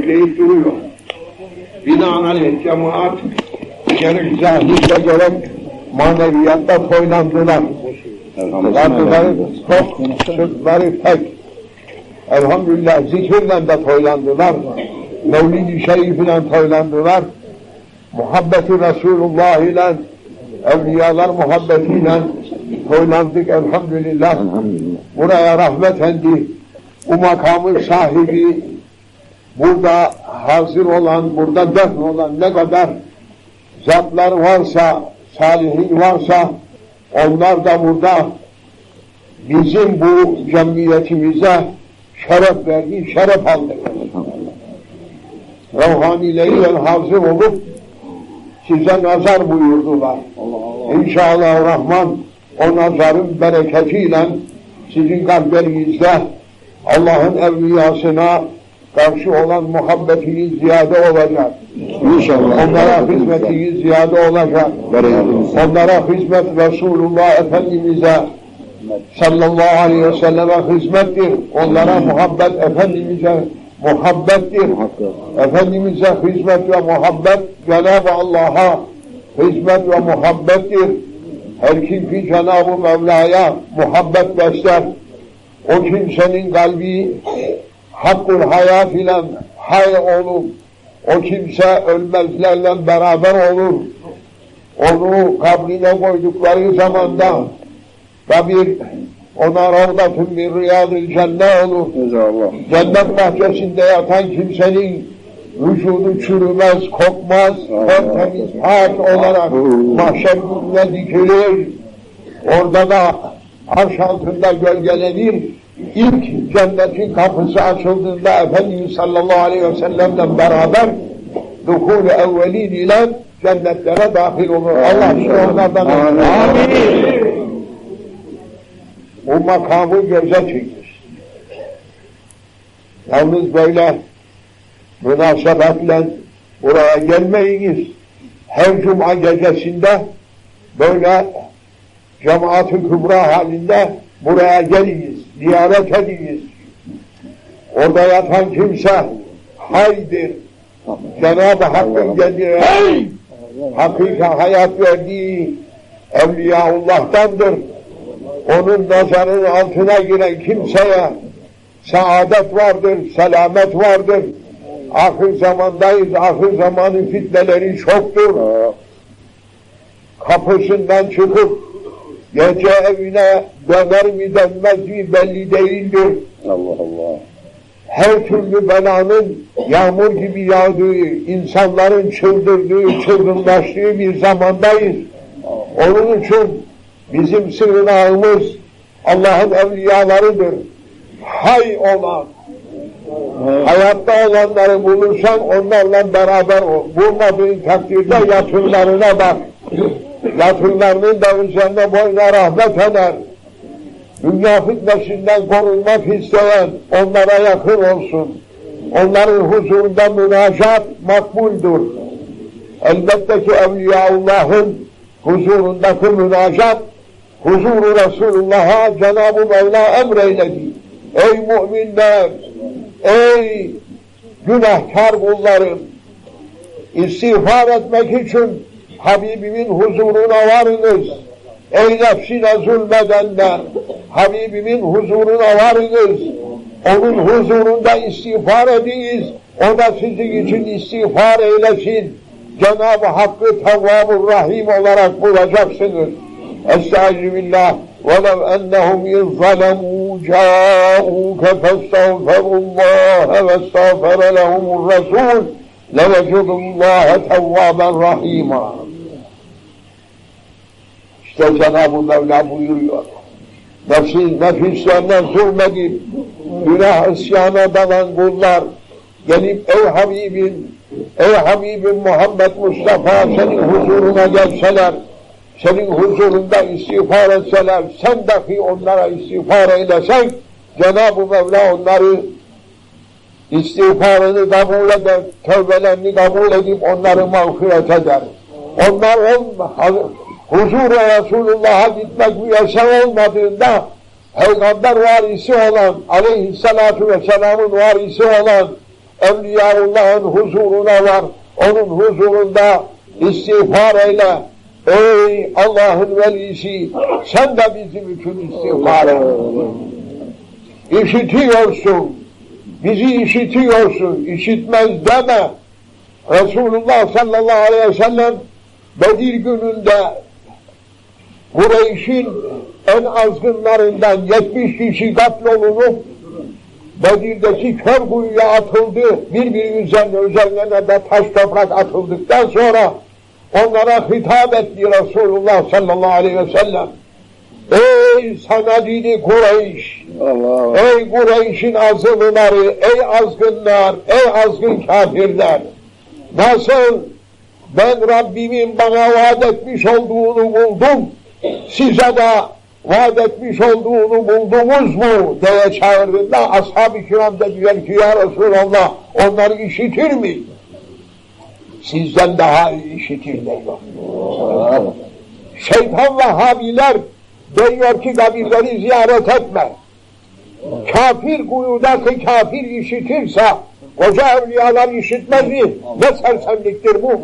söyleyip duruyor. Binaenaleyh cemaat gerek zahirde gerek maneviyatta toylandılar. Kartıları çok, sırtları tek. Elhamdülillah zikirle de toylandılar. Mevlid-i Şerif ile toylandılar. Muhabbeti Resulullah ile evliyalar muhabbetiyle toylandık elhamdülillah. Buraya rahmet endi. Bu makamın sahibi burada hazır olan, burada defn olan ne kadar zatlar varsa, salihin varsa onlar da burada bizim bu cemiyetimize şeref verdi, şeref aldı. Ruhanileriyle hazır olup size nazar buyurdular. İnşallah Rahman o nazarın bereketiyle sizin kalplerinizde Allah'ın evliyasına karşı olan muhabbetiniz ziyade olacak. İnşallah. Onlara hizmetiniz ziyade olacak. Onlara hizmet Resulullah Efendimiz'e sallallahu aleyhi ve selleme hizmettir. Onlara muhabbet Efendimiz'e muhabbettir. Efendimiz'e hizmet ve muhabbet Cenab-ı Allah'a hizmet ve muhabbettir. Her kim ki Cenab-ı Mevla'ya muhabbet besler, o kimsenin kalbi hakkul hayat ile hay olur. O kimse ölmezlerle beraber olur. Onu kabrine koydukları zamanda da bir ona ravdatun bir riyadül cennet olur. İnşallah. Cennet bahçesinde yatan kimsenin vücudu çürümez, kokmaz, tertemiz, pak olarak mahşer gününe dikilir. Orada da arş altında gölgelenir. İlk cennetin kapısı açıldığında Efendimiz sallallahu aleyhi ve sellemle beraber dukul evvelin ile cennetlere dahil olur. Allah bizi onlardan Amin. Bu makamı göze çekir. Yalnız böyle münasebetle buraya gelmeyiniz. Her cuma gecesinde böyle cemaat-ı kübra halinde buraya geliniz, ziyaret ediniz. Orada yatan kimse haydir. Cenab-ı Hakk'ın kendine hey! hakiki hayat verdiği Evliyaullah'tandır. Onun nazarının altına giren kimseye saadet vardır, selamet vardır. Ahir zamandayız, ahir zamanın fitneleri çoktur. Kapısından çıkıp gece evine döner mi dönmez mi belli değildir. Allah Allah. Her türlü belanın yağmur gibi yağdığı, insanların çıldırdığı, çılgınlaştığı bir zamandayız. Onun için bizim sığınağımız Allah'ın evliyalarıdır. Hay olan, hayatta olanları bulursan onlarla beraber ol. Bulmadığın takdirde yatırlarına bak. Yatırlarının da üzerine boyuna rahmet eder. Dünya fitnesinden korunmak isteyen onlara yakın olsun. Onların huzurunda münacat makbuldür. Elbette ki Evliyaullah'ın huzurundaki münacat huzuru Resulullah'a Cenab-ı Mevla emreyledi. Ey müminler, ey günahkar kullarım, istiğfar etmek için Habibimin huzuruna varınız. Ey nefsine zulmedenler, Habibimin huzuruna varınız. Onun huzurunda istiğfar ediniz. O da sizin için istiğfar eylesin. Cenab-ı Hakk'ı Tevvab-ı Rahim olarak bulacaksınız. Estaizu billah. وَلَوْ أَنَّهُمْ اِذْ ظَلَمُوا جَاءُوكَ فَاسْتَغْفَرُوا اللّٰهَ وَاسْتَغْفَرَ لَهُمُ الرَّسُولُ لَوَجُدُوا اللّٰهَ تَوَّابًا رَحِيمًا işte Cenab-ı Mevla buyuruyor. Nefsin, nefislerinden zulmedip, günah isyana dalan kullar, gelip ey Habibim, ey Habibim Muhammed Mustafa senin huzuruna gelseler, senin huzurunda istiğfar etseler, sen dahi onlara istiğfar eylesen, Cenab-ı Mevla onları istiğfarını kabul eder, tövbelerini kabul edip onları mağfiret eder. Onlar on, huzur Resulullah'a gitmek müyesser olmadığında Peygamber varisi olan, aleyhissalatu vesselamın varisi olan Evliyaullah'ın huzuruna var. Onun huzurunda istiğfar eyle. Ey Allah'ın velisi sen de bizim için istiğfar et. İşitiyorsun. Bizi işitiyorsun. İşitmez deme. Resulullah sallallahu aleyhi ve sellem Bedir gününde Kureyş'in en azgınlarından 70 kişi katlolunup Bedir'deki kör kuyuya atıldı. Birbiri üzerine üzerlerine de taş toprak atıldıktan sonra onlara hitap etti Resulullah sallallahu aleyhi ve sellem. Ey sana dini Kureyş! Allah. Ey Kureyş'in azınları, ey azgınlar, ey azgın kafirler! Nasıl ben Rabbimin bana vaat etmiş olduğunu buldum, size de vaat etmiş olduğunu buldunuz mu diye çağırdığında ashab-ı kiram dediler ki ya Resulallah onları işitir mi? Sizden daha iyi işitirler. Şeytan Vehhabiler diyor ki kabirleri ziyaret etme. Kafir kuyudaki kafir işitirse koca evliyalar işitmez mi? Ne sersemliktir bu?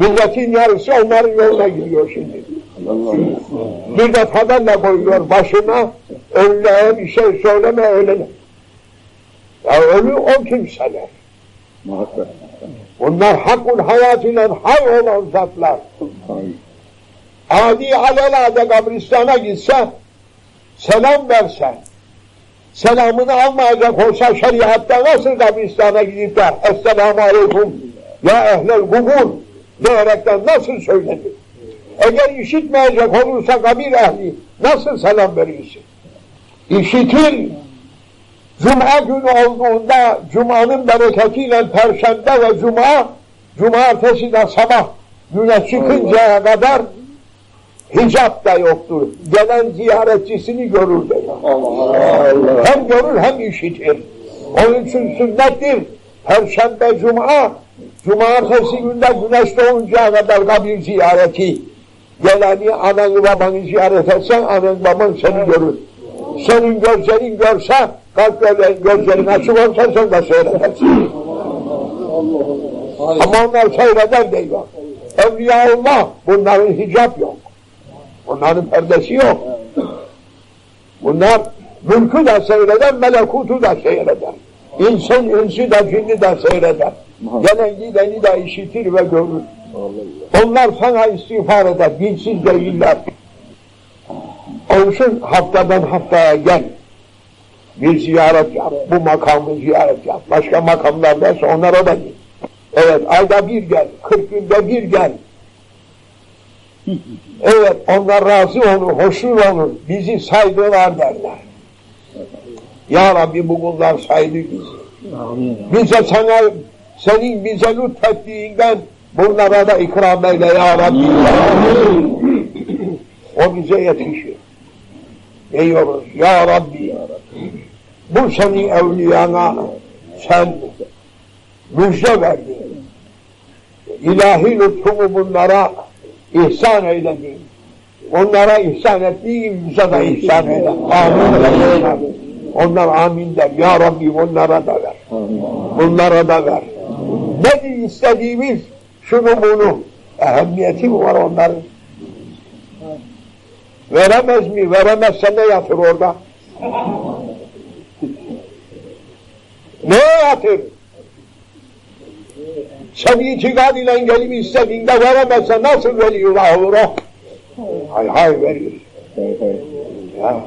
Milletin yarısı onların yoluna gidiyor şimdi. Bir de tabela koyuyor başına, ölüye bir şey söyleme ölene. Ya ölü o kimseler. Bunlar hakkul hayatıyla hay olan zatlar. Adi alelade kabristana gitse, selam verse, selamını almayacak olsa şeriatta nasıl kabristana gidip de Esselamu Aleyküm ya ehlel kubur diyerekten nasıl söylenir? Eğer işitmeyecek olursa kabir ehli nasıl selam verirsin? İşitir. Cuma günü olduğunda Cuma'nın bereketiyle Perşembe ve Cuma, Cumartesi de sabah güneş çıkıncaya kadar hicap da yoktur. Gelen ziyaretçisini görür. Allah. Hem görür hem işitir. Onun için sünnettir. Perşembe, Cuma, Cumartesi günde güneş doğuncaya kadar kabir ziyareti. Geleni ananı babanı ziyaret etsen anan baban seni görür. Senin gözlerin görse, böyle gözlerin açık olsa sen de seyredersin. Ama onlar seyreder diyor. Evliyaullah bunların hicap yok. Bunların perdesi yok. Bunlar mülkü de seyreder, melekutu da seyreder. İnsan, insi de, cinni de seyreder. Gelen gideni de işitir ve görür. Onlar sana istiğfar eder, dinsiz değiller. Onun için haftadan haftaya gel. Bir ziyaret yap, bu makamı ziyaret yap. Başka makamlardaysa onlara da git. Evet, ayda bir gel, kırk günde bir gel. Evet, onlar razı olur, hoşnut olur, bizi saydılar derler. Ya Rabbi bu kullar saydı bizi. Bize sana, senin bize lütfettiğinden bunlara da ikram eyle ya Rabbi. O bize yetişir. Diyoruz ya Rabbi. Bu senin evliyana sen müjde verdin. İlahi lütfumu bunlara ihsan eyledin. Onlara ihsan ettiğin bize de ihsan eyle. Amin. Onlar amin der. Ya Rabbi onlara da ver. Bunlara da ver. Nedir istediğimiz? Şunu bunu. Ehemmiyeti mi var onların? Veremez mi? Veremezse ne yatır orada? ne yatır? Sen itikad ile gelip istediğinde veremezse nasıl veriyorlar olur o? Hay hay veriyor. Ya.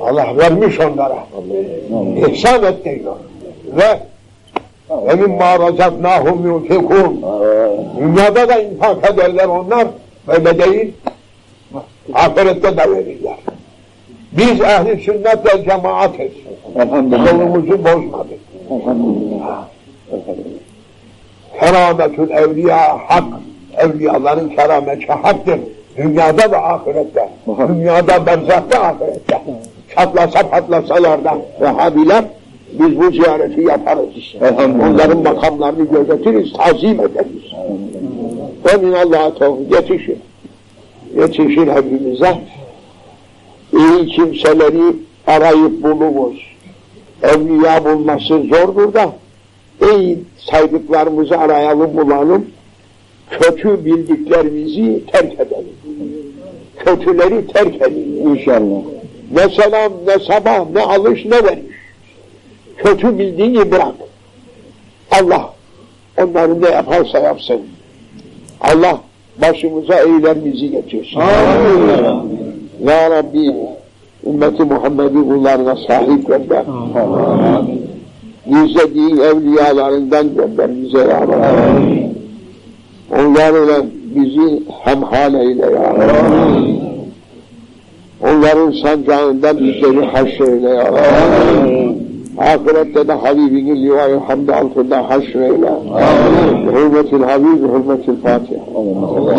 Allah vermiş onlara. İhsan et diyor. Ve ve mimma razaknahum yunfikun. Dünyada da infak ederler onlar. Öyle değil. Ahirette de verirler. Biz ehli sünnet ve cemaatiz. Yolumuzu bozmadık. Kerametül evliya hak. Evliyaların kerameti haktır. Dünyada da ahirette. Dünyada berzakta ahirette. Çatlasa patlasalar da Vehhabiler biz bu ziyareti yaparız. Onların makamlarını gözetiriz, tazim ederiz. Emin Allah'a tevfik yetişir. Yetişir hepimize. İyi kimseleri arayıp bulunuz. evliya bulması zordur da ey saydıklarımızı arayalım bulalım kötü bildiklerimizi terk edelim. Kötüleri terk edelim. İnşallah. Ne selam, ne sabah, ne alış, ne veriş. Kötü bildiğini bırak. Allah onları ne yaparsa yapsın. Allah başımıza eylemimizi getirsin. Ya Rabbi ümmeti Muhammed'i kullarına sahip gönder. Gizlediğin evliyalarından gönder bize ya Rabbi. Onlarla bizi hemhal eyle ya Rabbi. Onların sancağından bizleri haşreyle ya Rabbi. عاقلتنا حبيبي قل لي واي الحمد على الخدا حشر إلى حرمة الحبيب وحرمة الفاتحة.